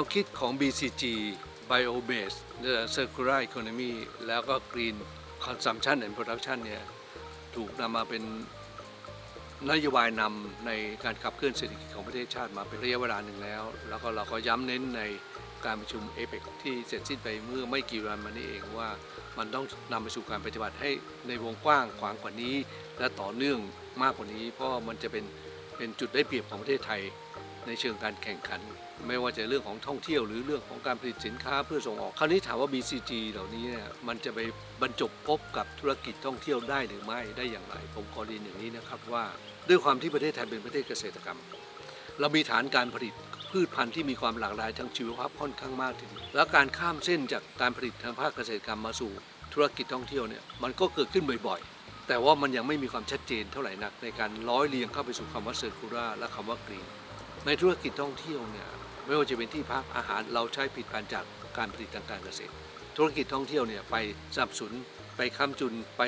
วคิดของ BCG Bio Based Circular Economy แล้วก็ Green Consumption and Production เนี่ยถูกนำมาเป็นนโยบายนำในการขับเคลื่อนเศรษฐกิจของประเทศชาติมาเป็นระยะเวลาหนึ่งแล้ว แล้วก็เราก็ย้ำเน้นในการประชุมเอเปที่เสร็จสิ้นไปเมื่อไม่กี่วันมานี้เองว่ามันต้องนำไปสู่การปฏิบัติให้ในวงกว้างขวางกว่านี้ และต่อเนื่องมากกว่านี้ เพราะมันจะเป็นเป็นจุดได้เปรียบของประเทศไทย ในเชิงการแข่งขัน ไม่ว่าจะเรื่องของท่องเที่ยวหรือเรื่องของการผลิตสินค้าเพื่อส่งออก คราวนี้ถามว่า BCG เหล่านี้เนี่ยมันจะไปบรรจบพบกับธุรกิจท่องเที่ยวได้หรือไม่ได้อย่างไร ผมขอเรียนอย่างนี้นะครับว่า ด้วยความที่ประเทศไทยเป็นประเทศเกษตรกรรม เรามีฐานการผลิตพืชพันธุ์ที่มีความหลากหลายทางชีวภาพค่อนข้างมากทีเดียวแล้วการข้ามเส้นจากการผลิตทางภาคเกษตรกรรมมาสู่ธุรกิจท่องเที่ยวเนี่ยมันก็เกิดขึ้นบ่อยๆ แต่ว่ามันยังไม่มีความชัดเจนเท่าไหร่นักในการร้อยเรียงเข้าไปสู่คำว่าเซอร์คูราและคำว่ากรีน ในธุรกิจท่องเที่ยวเนี่ยไม่ว่าจะเป็นที่พักอาหารเราใช้ผลิตภัณฑ์จากการผลิตทางการเกษตร ธุรกิจท่องเที่ยวเนี่ยไปสนับสนุนไปค้ำจุนไป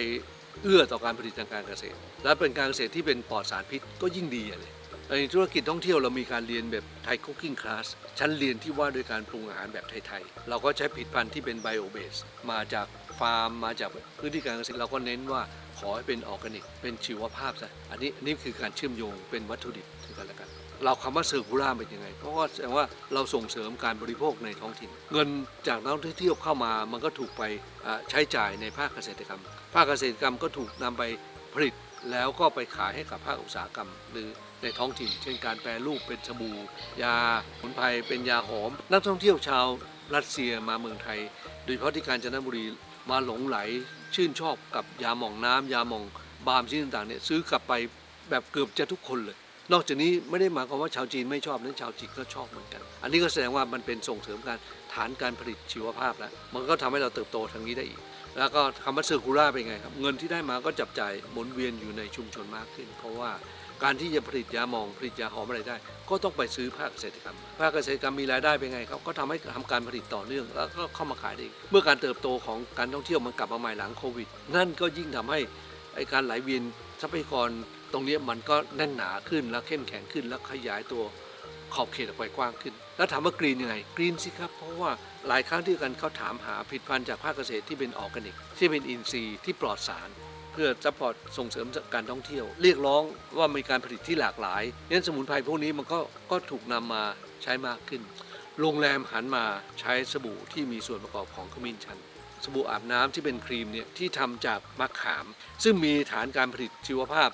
เอื้อต่อการผลิตทางการเกษตร และเป็นการเกษตรที่เป็นปลอดสารพิษก็ยิ่งดีเลยในธุรกิจท่องเที่ยวเรามีการเรียนแบบไทยคุกกิ้งคลาสชั้นเรียนที่ว่าด้วยการปรุงอาหารแบบไทยๆ เราก็ใช้ผลิตภัณฑ์ที่เป็นไบโอเบสมาจากฟาร์มมาจากพื้นที่การเกษตรเราก็เน้นว่าขอให้เป็นออร์แกนิก เป็นชีวภาพซะอันนี้นนี้คือการเชื่อมโยงเป็นวัตถุดิบซึ่งกันและกัน เราคำว่าเซอร์คูลาเป็นยังไงเพราะว่าแสดงว่าเราส่งเสริมการบริโภคในท้องถิ่น เงินจากนักท่องเที่ยวเข้ามามันก็ถูกไปใช้จ่ายในภาคเกษตรกรรม ภาคเกษตรกรรมก็ถูกนำไปผลิตแล้วก็ไปขายให้กับภาคอุตสาหกรรม หรือในท้องถิ่น เช่นการแปรรูปเป็นสบู่ยาสมุนไพรเป็นยาหอม นักท่องเที่ยวชาวรัสเซียมาเมืองไทย โดยเฉพาะที่กาญจนบุรีมาหลงไหลชื่นชอบกับยาหม่องน้ำยาหม่องบาล์มชนิดต่างๆเนี่ยซื้อกลับไปแบบเกือบจะทุกคนเลย นอกจากนี้ไม่ได้หมายความว่าชาวจีนไม่ชอบนั้นชาวจีนก็ชอบเหมือนกัน อันนี้ก็แสดงว่ามันเป็นส่งเสริมการฐานการผลิตชีวภาพแล้วมันก็ทำให้เราเติบโตทางนี้ได้อีก แล้วก็คำว่าเซอร์คูล่าเป็นไงครับ เงินที่ได้มาก็จับจ่ายหมุนเวียนอยู่ในชุมชนมากขึ้น เพราะว่าการที่จะผลิตยาหมองผลิตยาหอมอะไรได้ ก็ต้องไปซื้อภาคเกษตรกรรม ภาคเกษตรกรรมมีรายได้เป็นไงครับก็ทำให้ทำการผลิตต่อเนื่องแล้วก็เข้ามาขายได้อีกเมื่อการเติบโตของการท่องเที่ยวมันกลับมาใหม่หลังโควิด นั่นก็ยิ่งทำให้การไหลเวียนทรัพยากร ตรงนี้มันก็แน่นหนาขึ้นแล้วเข้มแข็งขึ้น แล้วขยายตัวขอบเขตออกไปกว้างขึ้น แล้วถามว่ากรีนยังไงกรีนสิครับ เพราะว่าหลายครั้งที่กันเขาถามหาผลิตภัณฑ์จากภาคเกษตรที่เป็นออร์แกนิก ที่เป็นอินทรีย์ที่ปลอดสาร เพื่อซัพพอร์ตส่งเสริมการท่องเที่ยว เรียกร้องว่ามีการผลิตที่หลากหลายงั้นสมุนไพรพวกนี้มันก็ก็ถูกนำมาใช้มากขึ้น โรงแรมหันมาใช้สบู่ที่มีส่วนประกอบของขมิ้นชันสบู่อาบน้ำที่เป็นครีมเนี่ยที่ทำจากมะขาม ซึ่งมีฐานการผลิตชีวภาพ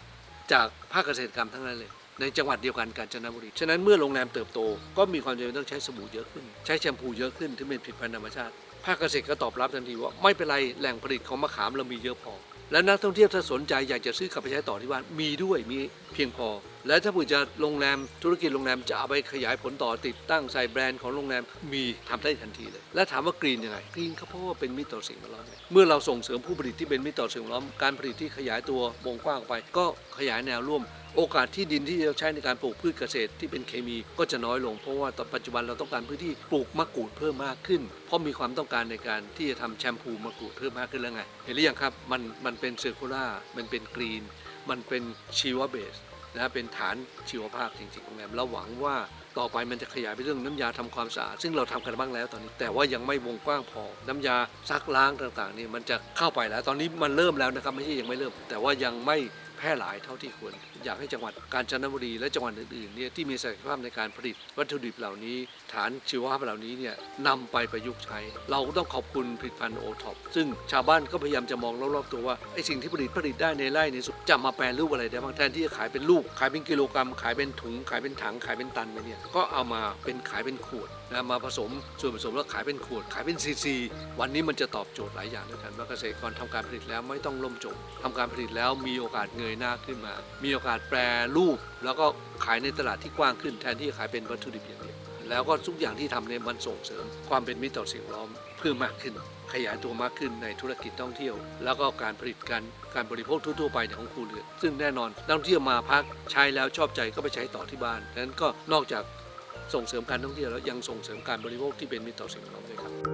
จากภาคเกษตรกรรมทั้งนั้นเลย ในจังหวัดเดียวกันกาญจนบุรี ฉะนั้นเมื่อโรงแรมเติบโต ก็มีความจำเป็นต้องใช้สบู่เยอะขึ้น ใช้แชมพูเยอะขึ้นที่เป็นผลิตภัณฑ์ธรรมชาติ ภาคเกษตรก็ตอบรับทันทีว่าไม่เป็นไรแหล่งผลิตของมะขามเรามีเยอะพอ และนักท่องเที่ยวถ้าสนใจอยากจะซื้อกลับไปใช้ต่อที่บ้านมีด้วยมีเพียงพอ และถ้าเผื่อจะโรงแรมธุรกิจโรงแรมจะเอาไปขยายผลต่อติดตั้งใส่แบรนด์ของโรงแรมมีทำได้ทันทีเลย และถามว่ากรีนยังไงกรีนก็เพราะว่าเป็นมิตรต่อสิ่งแวดล้อมเมื่อเราส่งเสริมผู้ผลิตที่เป็นมิตรต่อสิ่งแวดล้อมการผลิตที่ขยายตัววงกว้างออกไป ก็ขยายแนวร่วมโอกาสที่ดินที่จะใช้ในการปลูกพืชเกษตรที่เป็นเคมีก็จะน้อยลง เพราะว่าตอนปัจจุบันเราต้องการพื้นที่ปลูกมะกรูดเพิ่มมากขึ้น เพราะมีความต้องการในการที่จะทำแชมพูมะกรูดเพิ่มมากขึ้นแล้วไง เห็นหรือยังครับ มันมันเป็นเซอร์คูล่ามันเป็นกรีน มันเป็นชีวเบส นะเป็นฐานชีวภาพจริงๆของแรมเราหวังว่าต่อไปมันจะขยายไปเรื่องน้ำยาทำความสะอาดซึ่งเราทำกันบ้างแล้วตอนนี้ แต่ว่ายังไม่วงกว้างพอ น้ำยาซักล้างต่างๆนี่มันจะเข้าไปแล้ว ตอนนี้มันเริ่มแล้วนะครับไม่ใช่ยังไม่เริ่ม แต่ว่ายังไม่แพร่หลายเท่าที่ควร อยากให้จังหวัดกาญจนบุรีและจังหวัดอื่นๆเนี่ยที่มีศักยภาพในการผลิตวัตถุดิบเหล่านี้ ฐานชีวภาพเหล่านี้เนี่ยนำไปประยุกต์ใช้ เราก็ต้องขอบคุณผลิตภัณฑ์โอท็อปซึ่งชาวบ้านก็พยายามจะมองรอบๆตัวว่าไอ้สิ่งที่ผลิตผลิตได้ในไร่ในสวนจะมาแปรรูปอะไรได้บ้างแทนที่จะขายเป็นลูก ขายเป็นกิโลกรัม ขายเป็นถุง ขายเป็นถังขายเป็นตันไปเนี่ยก็เอามาเป็นขายเป็นขวดนะมาผสมส่วนผสมแล้วขายเป็นขวด ขายเป็นซีซีวันนี้มันจะตอบโจทย์หลายอย่างด้วยกันว่าเกษตรกรทำการผลิตแล้วไม่ต้องล่มจมทำการผลิตแล้วมีโอกาสเงยหน้าขึ้นมา มีโอกาสแปรรูป แล้วก็ขายในตลาดที่กว้างขึ้นแทนที่จะขายเป็นวัตถุดิบอย่างเดียวแล้วก็ทุกอย่างที่ทำเนี่ยมันส่งเสริม ความเป็นมิตรต่อสิ่งล้อมเพิ่มมากขึ้น ขยายตัวมากขึ้นในธุรกิจท่องเที่ยว แล้วก็การผลิตการการบริโภคทั่วๆไปของครูเรือนซึ่งแน่นอนนักท่องเที่ยวมาพักใช้แล้วชอบใจก็ไปใช้ต่อที่บ้านดังนั้นก็นอกจากส่งเสริมการท่องเที่ยวแล้วยังส่งเสริมการบริโภคที่เป็นมิตรต่อสิ่งแวดล้อมด้วยครับ